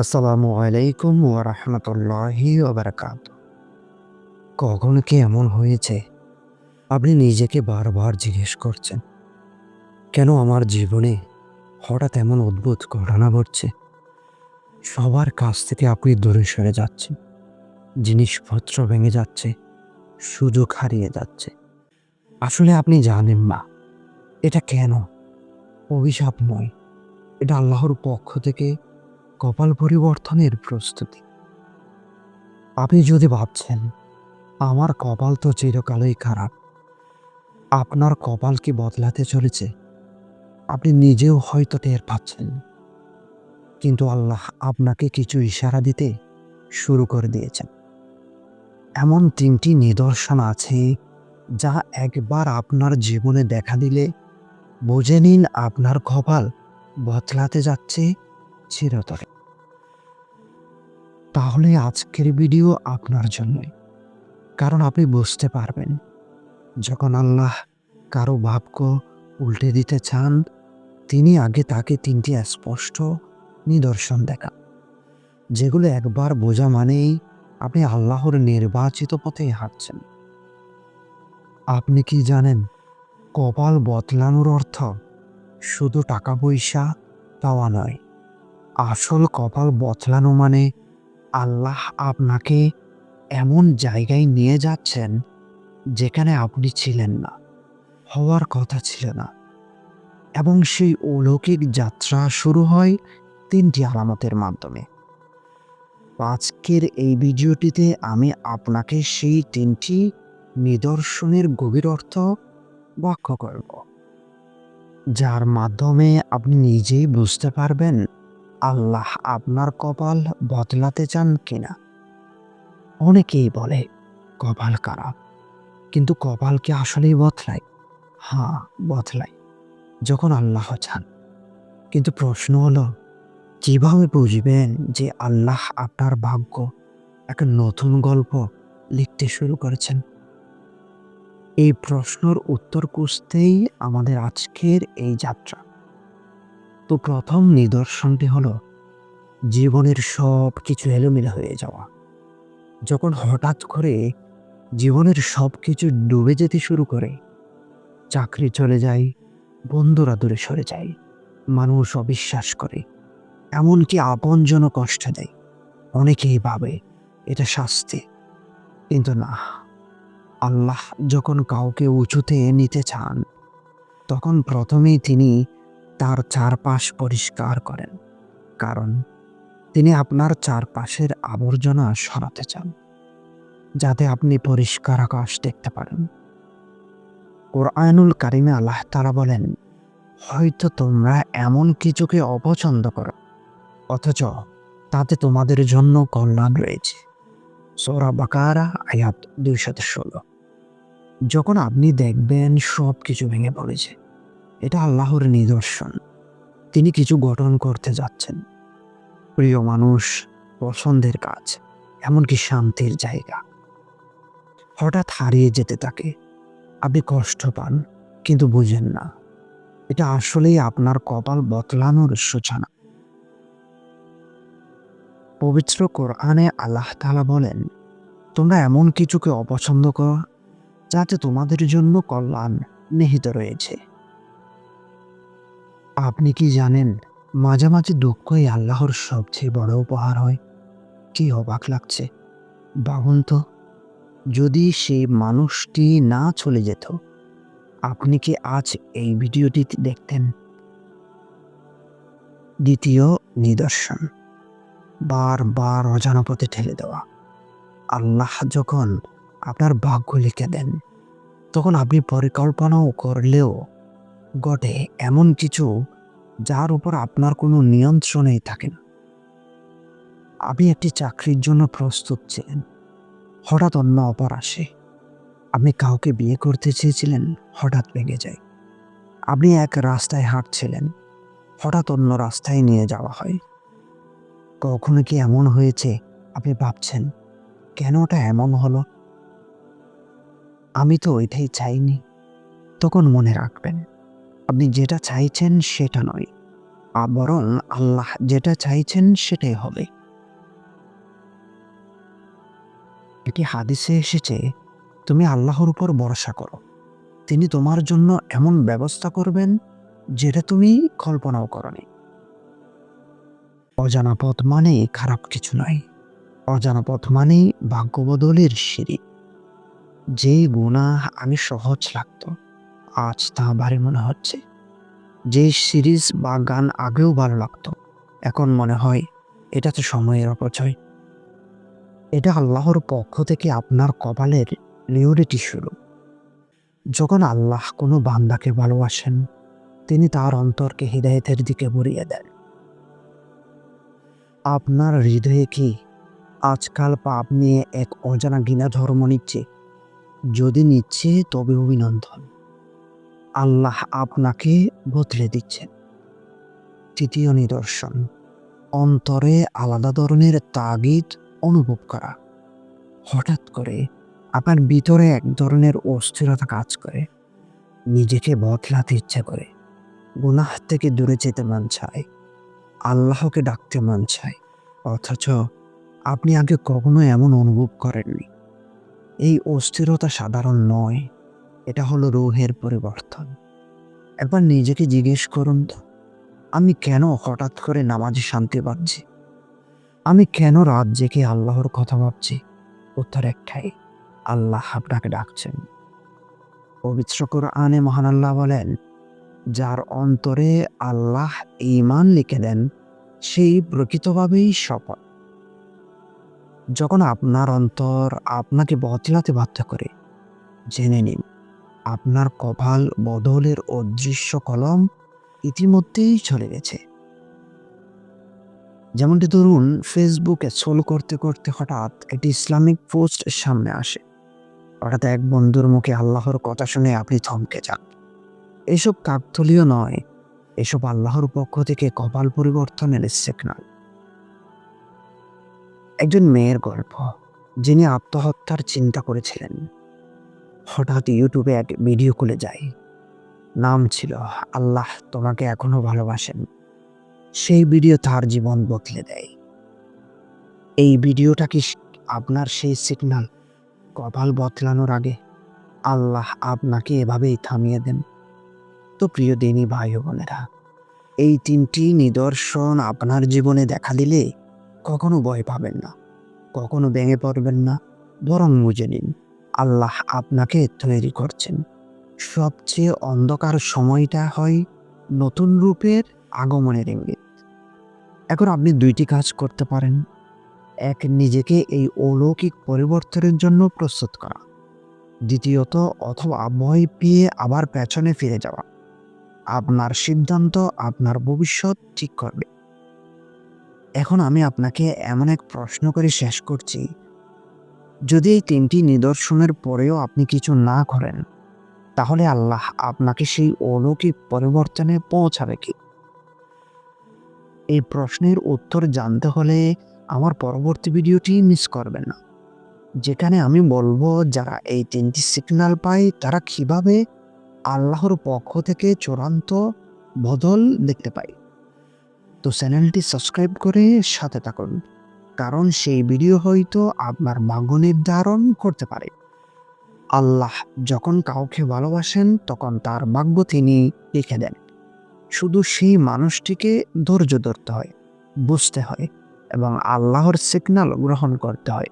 আসসালামু আলাইকুম ওরহমতুল্লাহি ওবরাকাত কখন কি এমন হয়েছে? আপনি নিজেকে বারবার জিজ্ঞেস করছেন। কেন আমার জীবনে হঠাৎ এমন অদ্ভুত ঘটনা ঘটছে? সবার কাছ থেকে আপনি দূরে সরে যাচ্ছেন। জিনিসপত্র ভেঙে যাচ্ছে, সুযোগ হারিয়ে যাচ্ছে। আসলে আপনি জানেন না, এটা কেন? অভিশাপ নয়, এটা আল্লাহর পক্ষ থেকে কপাল পরিবর্তনের প্রস্তুতি। আপনি যদি ভাবছেন, আমার কপাল তো চিরকালই খারাপ, আপনার কপাল কি বদলাতে চলেছে? আপনি নিজেও হয়তো টের পাচ্ছেন। কিন্তু আল্লাহ আপনাকে কিছু ইশারা দিতে শুরু করে দিয়েছেন। এমন তিনটি নিদর্শন আছে যা একবার আপনার জীবনে দেখা দিলে বুঝে নিন আপনার কপাল বদলাতে যাচ্ছে চিরতরে তাহলে আজকের ভিডিও আপনার জন্যই। কারণ আপনি বুঝতে পারবেন, যখন আল্লাহ কারও ভাবক উল্টে দিতে চান, তিনি আগে তাকে তিনটি স্পষ্ট নিদর্শন দেখান, যেগুলো একবার বোঝা মানেই আপনি আল্লাহর নির্বাচিত পথে হাঁটছেন। আপনি কি জানেন, কপাল বদলানোর অর্থ শুধু টাকা পয়সা পাওয়া নয় আসল কপাল বদলানো মানে আল্লাহ আপনাকে এমন জায়গায় নিয়ে যাচ্ছেন যেখানে আপনি ছিলেন না, হওয়ার কথা ছিল না। এবং সেই অলৌকিক যাত্রা শুরু হয় তিনটি আলামতের মাধ্যমে। আজকের এই ভিডিওটিতে আমি আপনাকে সেই তিনটি নিদর্শনের গভীর অর্থ ব্যাখ্যা করব, যার মাধ্যমে আপনি নিজেই বুঝতে পারবেন আল্লাহ আপনার কপাল বদলাতে চান কিনা? অনেকেই বলে, কপাল খারাপ। কিন্তু কপালকে আসলেই বদলায়? হ্যাঁ বদলায়, যখন আল্লাহ চান। কিন্তু প্রশ্ন হলো, কীভাবে বুঝবেন যে আল্লাহ আপনার ভাগ্য একটা নতুন গল্প লিখতে শুরু করেছেন? এই প্রশ্নর উত্তর খুঁজতেই আমাদের আজকের এই যাত্রা। তো প্রথম নিদর্শনটি হলো জীবনের সব কিছু এলোমেলো হয়ে যাওয়া। যখন হঠাৎ করে জীবনের সব কিছু ডুবে যেতে শুরু করে, চাকরি চলে যায়, বন্ধুরা দূরে সরে যায়, মানুষ অবিশ্বাস করে, এমনকি আপনজন কষ্ট দেয়, অনেকেই ভাবে এটা শাস্তি। কিন্তু না, আল্লাহ যখন কাউকে উঁচুতে নিতে চান, তখন প্রথমেই তিনি তার চারপাশ পরিষ্কার করেন, কারণ তিনি আপনার চারপাশের আবর্জনা সরাতে চান, যাতে আপনি পরিষ্কার আকাশ দেখতে পারেন। কোরআনুল কারিমে আল্লাহ তারা বলেন, হয়তো তোমরা এমন কিছুকে অপছন্দ করো, অথচ তাতে তোমাদের জন্য কল্যাণ রয়েছে। সোরা বাকারা, আয়াত দুইশত ষোলো। যখন আপনি দেখবেন সব কিছু ভেঙে পড়েছে এটা আল্লাহর নিদর্শন। তিনি কিছু গঠন করতে যাচ্ছেন। প্রিয় মানুষ, পছন্দের কাজ, এমনকি শান্তির জায়গা। হঠাৎ হারিয়ে যেতে থাকে আপনি কষ্ট পান, কিন্তু বুঝেন না। এটা আসলেই আপনার কপাল বদলানোর সূচনা। পবিত্র কোরআনে আল্লাহ তালা বলেন, তোমরা এমন কিছুকে অপছন্দ করো, যাতে তোমাদের জন্য কল্যাণ নিহিত রয়েছে। আপনি কি জানেন মাঝে মাঝে দুঃখই আল্লাহর সবচেয়ে বড় উপহার হয়? কি অবাক লাগছে। ভাবুন তো, যদি সেই মানুষটি না চলে যেত, আপনি কি আজ এই ভিডিওটি দেখতেন? দ্বিতীয় নিদর্শন, বারবার অজানা পথে ঠেলে দেওয়া। আল্লাহ যখন আপনার ভাগ্য লিখে দেন, তখন আপনি পরিকল্পনাও করলেও ঘটে এমন কিছু যার উপর আপনার কোনো নিয়ন্ত্রণেই থাকে না। আপনি একটি চাকরির জন্য প্রস্তুত ছিলেন। হঠাৎ অন্য অপর আসে আপনি কাউকে বিয়ে করতে চেয়েছিলেন, হঠাৎ ভেঙে যায়। আপনি এক রাস্তায় হাঁটছিলেন, হঠাৎ অন্য রাস্তায় নিয়ে যাওয়া হয়। কখনো কি এমন হয়েছে, আপনি ভাবছেন, কেন ওটা এমন হলো? আমি তো ওইটাই চাইনি, তখন মনে রাখবেন। আপনি যেটা চাইছেন সেটা নয়, বরং আল্লাহ যেটা চাইছেন সেটাই হবে। এটি হাদিসে এসেছে, তুমি আল্লাহর উপর ভরসা করো। তিনি তোমার জন্য এমন ব্যবস্থা করবেন, যেটা তুমি কল্পনাও করনি। অজানা পথ মানেই খারাপ কিছু নয়। অজানা পথ মানেই ভাগ্যবদলের সিঁড়ি। যে গুণা আমি সহজ লাগতো আজ তা ভারী মনে হচ্ছে যে সিরিজ বা গান আগেও ভালো লাগতো। এখন মনে হয় এটা তো সময়ের অপচয়। এটা আল্লাহর পক্ষ থেকে আপনার কপালের লিওরিটি শুরু যখন আল্লাহ কোনো বান্দাকে ভালোবাসেন, তিনি তার অন্তরকে হৃদায়তের দিকে বরিয়ে দেন। আপনার হৃদয়ে কি আজকাল পাপ নিয়ে এক অজানা ঘৃণা ধর্ম নিচ্ছে? যদি নিচ্ছে, তবে অভিনন্দন। আল্লাহ আপনাকে বদলে দিচ্ছেন তৃতীয় নিদর্শন, অন্তরে আলাদা ধরনের তাগিদ অনুভব করা। হঠাৎ করে আপনার ভিতরে এক ধরনের অস্থিরতা কাজ করে। নিজেকে বদলাতে ইচ্ছা করে। গুনাহ থেকে দূরে যেতে মন চায়। আল্লাহকে ডাকতে মন চায়। অথচ আপনি আগে কখনো এমন অনুভব করেননি। এই অস্থিরতা সাধারণ নয়। এটা হলো রোহের পরিবর্তন। একবার নিজেকে জিজ্ঞেস করুন তো, আমি কেন হঠাৎ করে নামাজে শান্তি পাচ্ছি? আমি কেন রাত জেগে আল্লাহর কথা ভাবছি? উত্তর একটাই, আল্লাহ আপনাকে ডাকছেন। পবিত্র কোরআনে মহান আল্লাহ বলেন, যার অন্তরে আল্লাহ ইমান লিখে দেন, সেই প্রকৃতভাবেই সফল। যখন আপনার অন্তর আপনাকে বদলাতে বাধ্য করে, জেনে নিন আপনার কপাল বদলের অদৃশ্য কলম ইতিমধ্যেই চলে গেছে। যেমনটি ধরুন ফেসবুকে সোল করতে করতে হঠাৎ একটি ইসলামিক পোস্ট সামনে আসে। হঠাৎ এক বন্ধুর মুখে আল্লাহর কথা শুনে আপনি থমকে যান। এসব কাকতলীয় নয়, এসব আল্লাহর পক্ষ থেকে কপাল পরিবর্তনের সিগনাল একজন মেয়ের গল্প, যিনি আত্মহত্যার চিন্তা করেছিলেন। হঠাৎ ইউটিউবে এক ভিডিও খুলে যায়। নাম ছিল, আল্লাহ তোমাকে এখনও ভালোবাসেন। সেই ভিডিও তার জীবন বদলে দেয়। এই ভিডিওটা কি আপনার সেই সিগনাল কপাল বদলানোর আগে আল্লাহ আপনাকে এভাবেই থামিয়ে দেন। তো প্রিয় দিনী ভাই বোনেরা, এই তিনটি নিদর্শন আপনার জীবনে দেখা দিলে কখনো ভয় পাবেন না, কখনো ভেঙে পড়বেন না, বরং বুঝে নিন। আল্লাহ আপনাকে তৈরি করছেন। সবচেয়ে অন্ধকার সময়টা হয় নতুন রূপের আগমনের ইঙ্গিত। এখন আপনি দুইটি কাজ করতে পারেন। এক, নিজেকে এই অলৌকিক পরিবর্তনের জন্য প্রস্তুত করা। দ্বিতীয়ত, অথবা ভয় পেয়ে আবার পেছনে ফিরে যাওয়া। আপনার সিদ্ধান্ত আপনার ভবিষ্যৎ ঠিক করবে। এখন আমি আপনাকে এমন এক প্রশ্ন করে শেষ করছি যদি এই তিনটি নিদর্শনের পরেও আপনি কিছু না করেন, তাহলে আল্লাহ আপনাকে সেই অলৌকিক পরিবর্তনে পৌঁছাবে কি? এই প্রশ্নের উত্তর জানতে হলে আমার পরবর্তী ভিডিওটি মিস করবেন না, যেখানে আমি বলব যারা এই তিনটি সিগন্যাল পায় তারা কীভাবে আল্লাহর পক্ষ থেকে চূড়ান্ত বদল দেখতে পায়। তো চ্যানেলটি সাবস্ক্রাইব করে সাথে থাকুন। কারণ সেই ভিডিও হয়তো আপনার ভাগ্য নির্ধারণ করতে পারে। আল্লাহ যখন কাউকে ভালোবাসেন, তখন তার ভাগ্য তিনি লিখে দেন। শুধু সেই মানুষটিকে ধৈর্য ধরতে হয়, বুঝতে হয় এবং আল্লাহর সিগনাল গ্রহণ করতে হয়।